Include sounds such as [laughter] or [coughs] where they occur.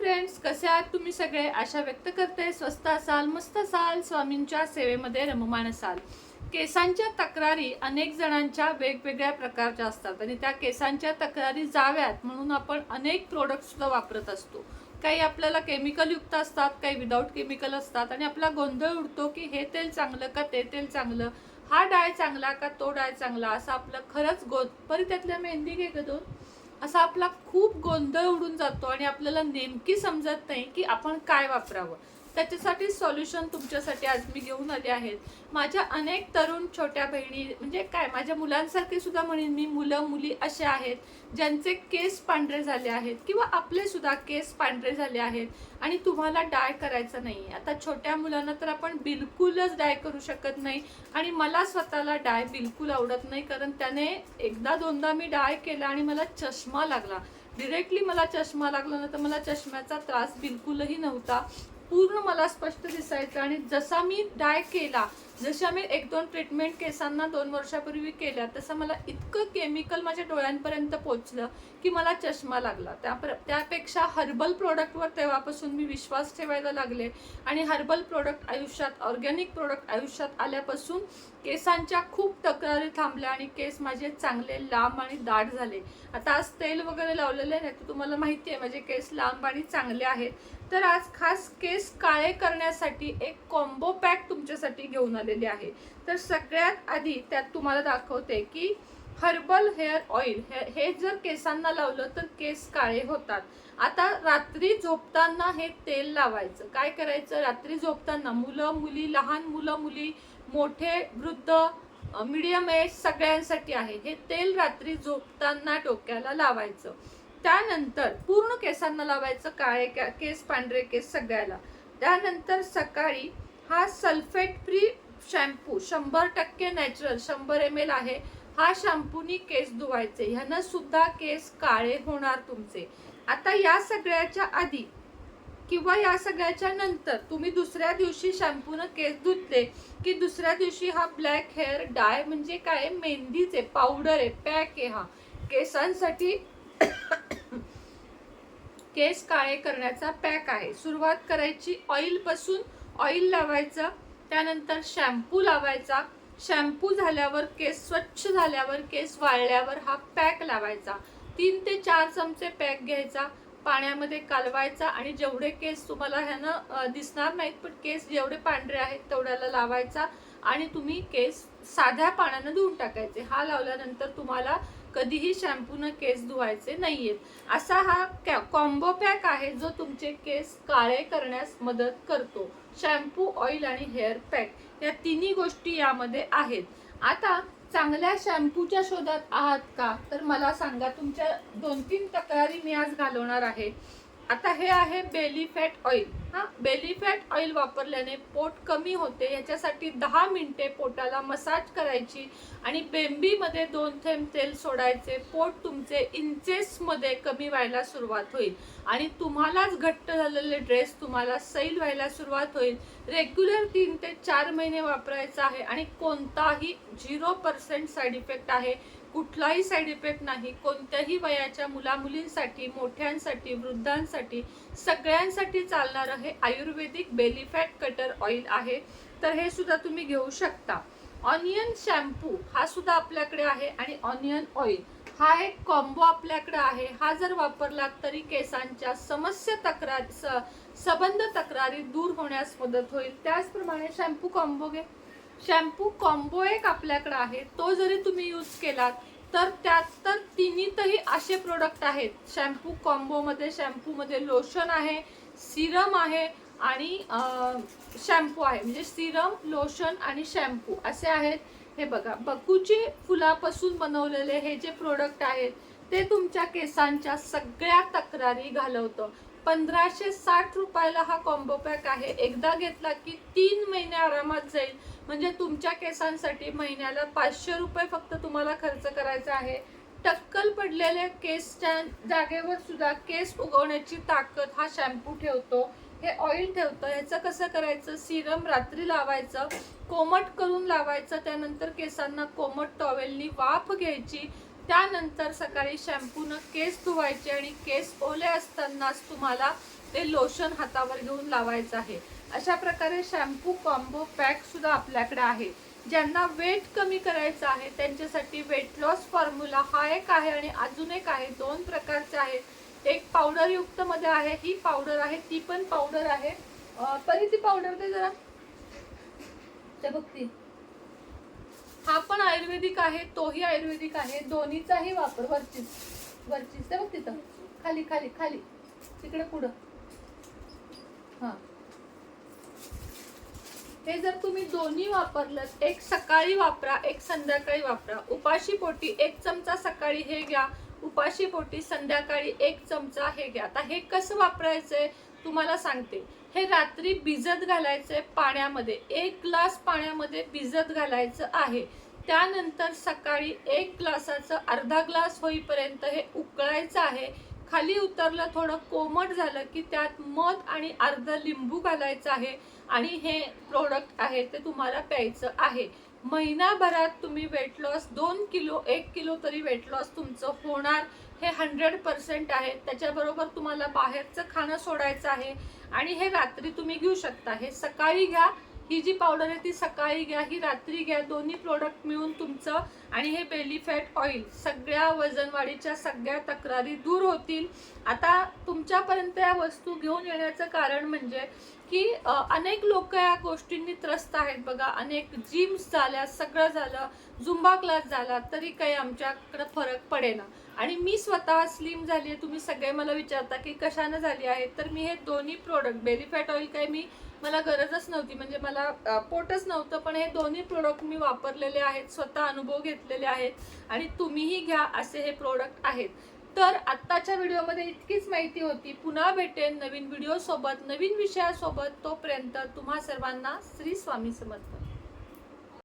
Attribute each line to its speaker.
Speaker 1: Friends कसे आहात तुम्ही सगळे? आशा व्यक्त करते. स्वस्त असाल मस्त असाल स्वामींच्या सेवेमध्ये रममाण असाल. केसांच्या तक्रारी अनेक जणांच्या वेगवेगळ्या प्रकारच्या असतात आणि त्या केसांच्या तक्रारी जाव्यात म्हणून आपण अनेक प्रोडक्टसुद्धा वापरत असतो. काही आपल्याला केमिकलयुक्त असतात काही विदाऊट केमिकल असतात आणि आपला गोंधळ उडतो की हे तेल चांगलं का ते तेल चांगलं? हा डाळ चांगला का तो डाळ चांगला? असं आपलं खरंच गो परी त्यातल्या मेहंदी घे ग दोन. असा आपला खूप गोंधळ उडून जातो आणि आपल्याला नेमकी समजत नाही की आपण काय वापरावं. त्याच्यासाठी सॉल्युशन तुमच्यासाठी आज मी घेऊन आले आहेत. माझ्या अनेक तरुण छोट्या बहिणी म्हणजे काय माझ्या मुलांसारखे सुद्धा म्हणेन मी मुलं मुली असे आहेत ज्यांचे केस पांढरे झाले आहेत किंवा आपले सुद्धा केस पांढरे झाले आहेत आणि तुम्हाला डाय करायचं नाही आता छोट्या मुलांना तर आपण बिलकुलच डाय करू शकत नाही आणि मला स्वतःला डाय बिलकुल आवडत नाही कारण त्याने एकदा दोनदा मी डाय केला आणि मला चष्मा लागला. डिरेक्टली मला चष्मा लागला ना तर मला चष्म्याचा त्रास बिलकुलही नव्हता. पूर्ण मला स्पष्ट दिसायचं आणि जसा मी डाय केला जशा मी एक दोन ट्रीटमेंट केसांना दोन वर्षापूर्वी केल्या तसं मला इतकं केमिकल माझ्या डोळ्यांपर्यंत पोचलं की मला चष्मा लागला. त्या त्यापेक्षा हर्बल प्रोडक्टवर तेव्हापासून मी विश्वास ठेवायला लागले आणि हर्बल प्रोडक्ट आयुष्यात ऑर्गॅनिक प्रोडक्ट आयुष्यात आल्यापासून केसांच्या खूप तक्रारी थांबल्या आणि केस माझे चांगले लांब आणि दाट झाले. आता आज तेल वगैरे लावलेले नाही तर तुम्हाला माहिती आहे माझे केस लांब आणि चांगले आहेत. तर आज खास केस काळे करण्यासाठी एक कॉम्बो पॅक तुमच्यासाठी घेऊन आले. आलेले आहे. तर सगळ्यात आधी त्यात तुम्हाला दाखवते की हर्बल हेअर ऑइल हे हे जर केसांना लावलं तर केस काळे होतात. आता रात्री झोपताना हे तेल लावायचं. काय करायचं? रात्री झोपताना मुलं मुली लहान मुलं मुली मोठे वृद्ध मिडियम एज सगळ्यांसाठी आहे. हे तेल रात्री झोपताना डोक्याला लावायचं. त्यानंतर पूर्ण केसांना लावायचं काळे केस पांढरे केस सगळ्याला. त्यानंतर सकाळी हा सल्फेट फ्री शॅम्पू शंभर टक्के नॅचरल शंभर एम एल आहे. हा शॅम्पूनी केस धुवायचे. ह्यानं सुद्धा केस काळे होणार तुमचे. आता या सगळ्याच्या आधी किंवा या सगळ्याच्या नंतर तुम्ही दुसऱ्या दिवशी शॅम्पूनं केस धुतले की दुसऱ्या दिवशी हा ब्लॅक हेअर डाय म्हणजे काय? मेहंदीचे पावडर आहे पॅक आहे हा. केसांसाठी [coughs] केस काळे करण्याचा पॅक आहे. सुरुवात करायची ऑइलपासून. ऑइल लावायचं. त्यानंतर शॅम्पू लावायचा. शॅम्पू झाल्यावर केस स्वच्छ झाल्यावर केस वाळल्यावर हा पॅक लावायचा. तीन ते चार चमचे पॅक घ्यायचा पाण्यामध्ये कालवायचा आणि जेवढे केस तुम्हाला ह्यानं दिसणार नाहीत पण केस जेवढे पांढरे आहेत तेवढ्याला लावायचा आणि तुम्ही केस साध्या पाण्यानं धुवून टाकायचे. हा लावल्यानंतर तुम्हाला कधीही शॅम्पूनं केस धुवायचे नाहीयेत. असा हा कॉम्बो पॅक आहे जो तुमचे केस काळे करण्यास मदत करतो. शॅम्पू ऑइल आणि हेअर पॅक या तिन्ही गोष्टी यामध्ये आहेत. आता चांगल्या शॅम्पूच्या शोधात आहात का? तर मला सांगा तुमच्या दोन तीन तक्रारी मी आज घालवणार आहे. आता हे आहे बेली फॅट ऑइल. हा बेली फॅट ऑइल वापरल्याने पोट कमी होते. याच्यासाठी दहा मिनटे पोटाला मसाज करायची आणि बेंबीमध्ये दोन थेंब तेल सोडायचे. पोट तुमचे इंचेसमध्ये कमी व्हायला सुरुवात होईल. आणि तुम्हालाच घट्ट झालेले ड्रेस तुम्हाला सैल व्हायला सुरुवात होईल. रेग्युलर तीन ते चार महिने वापरायचा आहे आणि कोणताही झिरो पर्सेंट साईड इफेक्ट आहे. कुठलाही साईड इफेक्ट नाही. कोणत्याही वयाच्या मुलामुलींसाठी मोठ्यांसाठी वृद्धांसाठी सगळ्यांसाठी चालणारं हे आयुर्वेदिक बेलीफॅट कटर ऑइल आहे. तर हे सुद्धा तुम्ही घेऊ शकता. ऑनियन शॅम्पू हा सुद्धा आपल्याकडे आहे आणि ऑनियन ऑइल हा एक कॉम्बो आपल्याकडे आहे. हा जर वापरला तरी केसांच्या समस्या तक्रार स- सबंध तक्रारी दूर होण्यास मदत होईल. त्याचप्रमाणे शॅम्पू कॉम्बो घे. शॅम्पू कॉम्बो एक आपल्याकडे आहे. तो जरी तुम्ही यूज केलात तर त्यात तर तिन्हीतही असे प्रोडक्ट आहेत. शॅम्पू कॉम्बोमध्ये शॅम्पूमध्ये लोशन आहे सिरम आहे आणि शॅम्पू आहे. म्हणजे सिरम लोशन आणि शॅम्पू असे आहेत. हे बघा बकूची फुलापासून बनवलेले हे जे प्रोडक्ट आहेत ते तुमच्या केसांच्या सगळ्या तक्रारी घालवतं. पंधराशे साठ रुपयाला हा कॉम्बो पॅक आहे. एकदा घेतला की तीन महिने आरामात जाईल. म्हणजे तुमच्या केसांसाठी महिन्याला पाचशे रुपये फक्त तुम्हाला खर्च करायचा आहे. टक्कल पडलेल्या केसच्या जागेवर सुद्धा केस उगवण्याची ताकद हा शॅम्पू ठेवतो. हे ऑइल ठेवतं. ह्याचं कसं करायचं? सिरम रात्री लावायचं. कोमट करून लावायचं. त्यानंतर केसांना कोमट टॉवेलनी वाफ घ्यायची. त्यानंतर सकाळी शॅम्पूनं केस धुवायचे आणि केस ओले असतानाच तुम्हाला ते लोशन हातावर घेऊन लावायचं आहे. अशा प्रकारे शॅम्पू कॉम्बो पॅक सुद्धा आपल्याकडे आहे. ज्यांना वेट कमी करायचं आहे त्यांच्यासाठी वेट लॉस फॉर्म्युला हा एक आहे आणि अजून एक आहे. दोन प्रकारचे आहेत. एक पावडर युक्त मध्ये आहे ही पावडर आहे ती पण पावडर आहे. अं, परी ती पावडर दे जरा. बघती बघ ती. हा पण आयुर्वेदिक आहे तोही आयुर्वेदिक आहे दोन्हीचाही वापर वरचीच वरचीच ते बघ तिथं. खाली खाली खाली. तिकडे पुढं. हा. हे जर तुम्ही दोन्ही वापरलं एक सकाळी वापरा एक संध्याकाळी वापरा. उपाशी पोटी एक चमचा सकाळी हे घ्या उपाशी पोटी संध्याकाळी एक चमचा हे घ्या. आता हे कसं वापरायचंय? तुम्हाला सांगते. हे रात्री भिजत घालायचंय पाण्यामध्ये एक ग्लास पाण्यामध्ये भिजत घालायचं आहे. त्यानंतर सकाळी एक ग्लासाचं अर्धा ग्लास होईपर्यंत हे उकळायचं आहे. खाली उतरलं थोडं कोमट झालं की त्यात मध आणि अर्ध लिंबू घालायचं आहे आणि हे प्रोडक्ट आहे ते तुम्हाला प्यायचं आहे. महिनाभरात तुम्ही वेट लॉस दोन किलो एक किलो तरी वेट लॉस तुमचं होणार. हे हंड्रेड पर्सेंट आहे. त्याच्याबरोबर तुम्हाला बाहेरचं खाणं सोडायचं आहे. आणि हे रात्री तुम्ही घेऊ शकता. हे सकाळी घ्या. ही जी पावडर आहे ती सकाळी घ्या. ही रात्री घ्या. दोन्ही प्रोडक्ट मिळून तुमचं आणि हे बेली फॅट ऑइल सगळ्या वजनवाढीच्या सगळ्या तक्रारी दूर होतील. आता तुमच्यापर्यंत या वस्तू घेऊन येण्याचं कारण म्हणजे की अनेक लोक या गोष्टींनी त्रस्त आहेत बघा. अनेक जिम्स झाल्या सगळं झालं झुंबा क्लास झाला तरी काही आमच्याकडं फरक पडेना. आणि मी स्वतः स्लिम झाली आहे तुम्ही सगळे मला विचारता की कशानं झाली आहे? तर मी हे दोन्ही प्रोडक्ट बेली फॅट ऑइल काही मी मला गरजच नव्हती. म्हणजे मला पोटच नव्हतं पण हे दोन्ही प्रोडक्ट मी वापरलेले आहेत. स्वतः अनुभव घेतलेले आहेत आणि तुम्हीही घ्या असे हे प्रोडक्ट आहेत. तर आत्ताच्या व्हिडिओमध्ये इतकीच माहिती होती. पुन्हा भेटेन नवीन व्हिडिओ सोबत नवीन विषयासोबत. तोपर्यंत तुम्हा सर्वांना श्री स्वामी समर्थ.